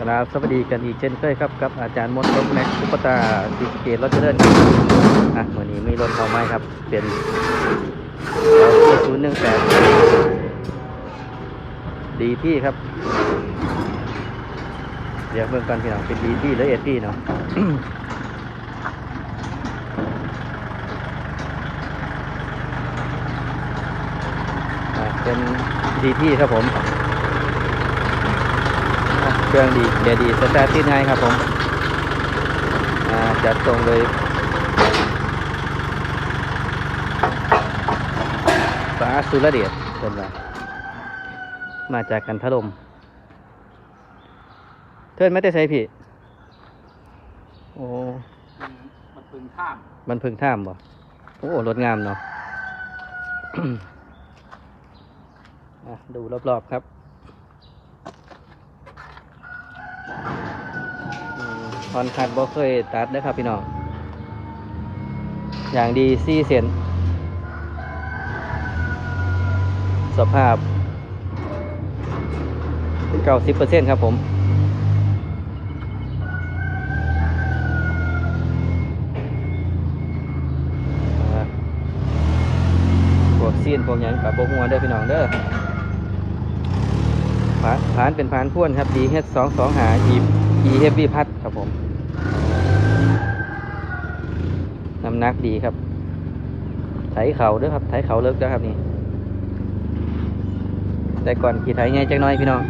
ครับสวัสดีกันอีกเช่นเคยครับกับอาจารย์มดรถแม็กซ์ซุปตาซีสเกตรถเจริญครับอะวันนี้มีรถเข้าไหมครับ เป็นศูนย์หนึ่งแปดดีที่ครับ เดี๋ยวเบิ่งกันพี่น้องเป็นดีที่หรือเอที่เนาะเป็นดีที่ครับผม เครื่องดีเดี๋ยวดีสตาร์ทติดง่ายครับผมอ่าจัดตรงเลยฟ้าสุรเดชเป็นไรมาจากกันทลมเทินไม่ได้ใช้พี่ โอ้ มันพึงข้าม มันเพึ่งท่ามบ่ โอ้ รถงามเนาะอะดูรอบๆครับอืม คอนคัดบ่เคยตัดเด้อครับพี่น้อง อย่างดีซี่เซนสภาพเก้าสิบเปอร์เซ็นต์ครับผม พวกซีนพวกยังกับบกหัวเด้อพี่น้องเด้อ ผานผานเป็นผานพ่วนครับ DH สองสองหา E E Heavy พัดครับผม น้ำหนักดีครับ ไถเขาด้อครับ ไถเขาเลิกเด้อครับนี่ แต่ก่อนขี่ไถง่ายจังน้อยพี่น้อง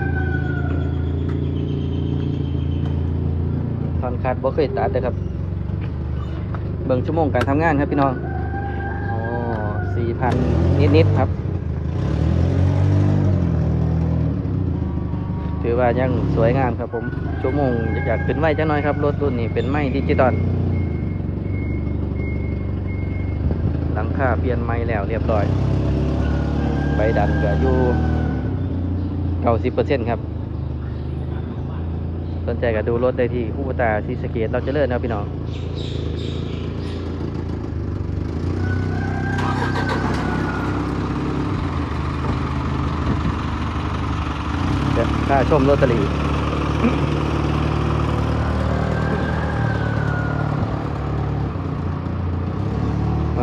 ทอนคัดบ่เคยตัดเด้ครับ เบิ่งชั่วโมงการทำงานครับพี่น้อง อ๋อสี่พันนิดๆครับ ถือว่ายังสวยงามครับผมชั่วโมงอยากขึ้นไวจังน้อยครับรถรุ่นนี้เป็นไม้ดิจิตอลหลังคาเปลี่ยนไม้แล้วเรียบร้อยใบดันก็อยู่เก้าสิบเปอร์เซ็นต์ครับ สนใจก็ดูรถได้ที่คู่ตาที่สะเกตเราจะเลิศนะพี่น้อง เดี๋ยว ค่าชมโรตารีไป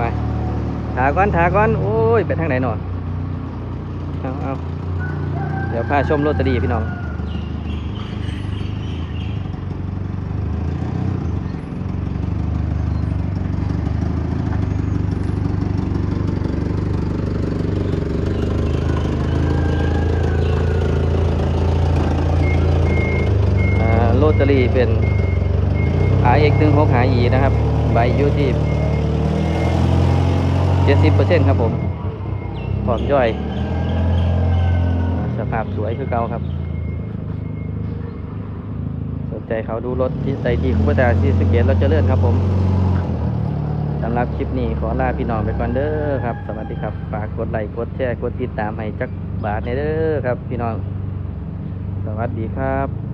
ถาก่อนถาก่อน โอ้ย ไปทางไหนหนอนเอาเอาเดี๋ยวพาชมโรตารีพี่น้อง อ่าโรตารีเป็น RX 1 6 5 E นะครับ ใบอยูที่70%ครับผมพร้อมย่อย สภาพสวยคือเก่าครับ สนใจเขาดูรถที่ใส่ที่คุปตาที่สเกตเราจะเลื่อนครับผมสำหรับคลิปนี้ขอลาพี่น้องไปก่อนเด้อครับ สวัสดีครับ ฝากกดไลค์กดแชร์กดติดตามให้จักบาทในเด้อครับ พี่น้อง สวัสดีครับ